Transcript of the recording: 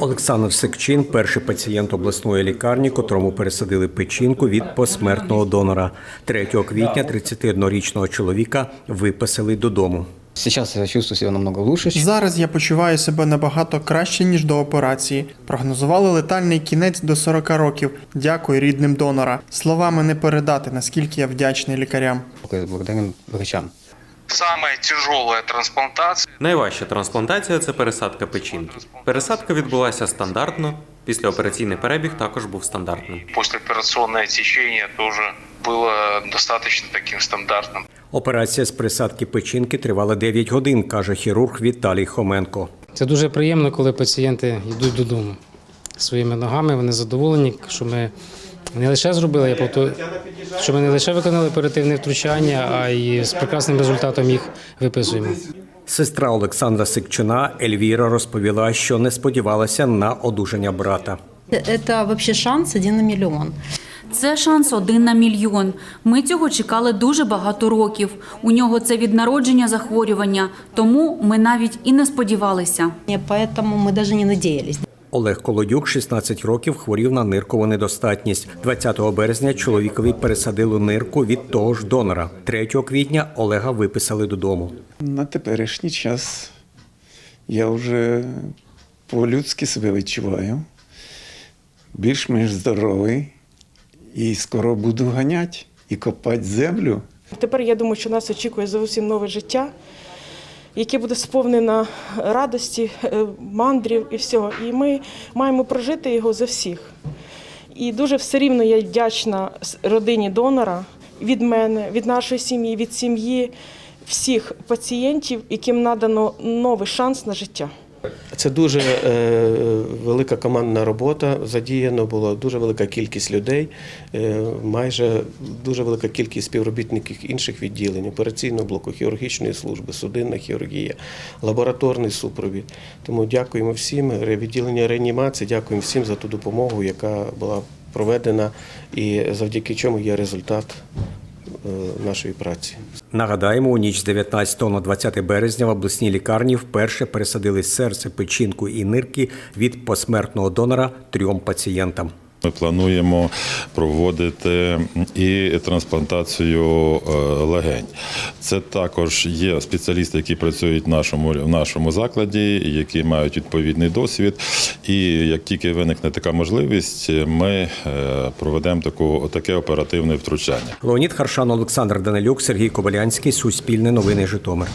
Олександр Секчин перший пацієнт обласної лікарні, котрому пересадили печінку від посмертного донора. 3 квітня 31-річного чоловіка виписали додому. Сейчас я чувствую себя намного лучше. Зараз я почуваю себе набагато краще, ніж до операції. Прогнозували летальний кінець до 40 років. Дякую рідним донора. Словами не передати, наскільки я вдячний лікарям. Благодарен врачам. Самая тяжелая трансплантация. Найважча трансплантація це пересадка печінки. Пересадка відбулася стандартно. Післяопераційний перебіг також був стандартним. Послеоперационное течение тоже было достаточно таким стандартным. Операція з присадки печінки тривала 9 годин, каже хірург Віталій Хоменко. Це дуже приємно, коли пацієнти йдуть додому своїми ногами. Вони задоволені, що ми не лише зробили, я повторю, що ми не лише виконали оперативне втручання, а й з прекрасним результатом їх виписуємо. Сестра Олександра Сикчина Ельвіра розповіла, що не сподівалася на одужання брата. Это вообще шанс один на миллион. Це шанс один на мільйон. Ми цього чекали дуже багато років. У нього це від народження захворювання, тому ми навіть і не сподівалися. И Поэтому мы даже не надеялись. Олег Колодюк, 16 років, хворів на ниркову недостатність. 20 березня чоловікові пересадили нирку від того ж донора. 3 квітня Олега виписали додому. На теперішній час я вже по-людськи себе відчуваю, більш-менш здоровий і скоро буду ганяти і копати землю. Тепер я думаю, що нас очікує зовсім нове життя, яке буде сповнено радості, е, мандрів і всього. І ми маємо прожити його за всіх. І дуже все рівно я вдячна родині донора від мене, від нашої сім'ї, від сім'ї всіх пацієнтів, яким надано новий шанс на життя. Це дуже е, велика командна робота. Задіяно було дуже велика кількість людей, е, майже дуже велика кількість співробітників інших відділень, операційного блоку, хірургічної служби, судинна хірургія, лабораторний супровід. Тому дякуємо всім. Відділення реанімації, дякуємо всім за ту допомогу, яка була проведена, і завдяки чому є результат нашої праці. Нагадаємо, у ніч з 19 на 20 березня в обласній лікарні вперше пересадили серце, печінку і нирки від посмертного донора трьом пацієнтам. Ми плануємо проводити і трансплантацію е, легень. Це також є спеціалісти, які працюють в нашому, в нашому закладі, які мають відповідний досвід. І як тільки виникне така можливість, ми е, проведемо таку, таке оперативне втручання. Леонід Харшан, Олександр Данилюк, Сергій Кобилянський, Суспільне новини Житомир.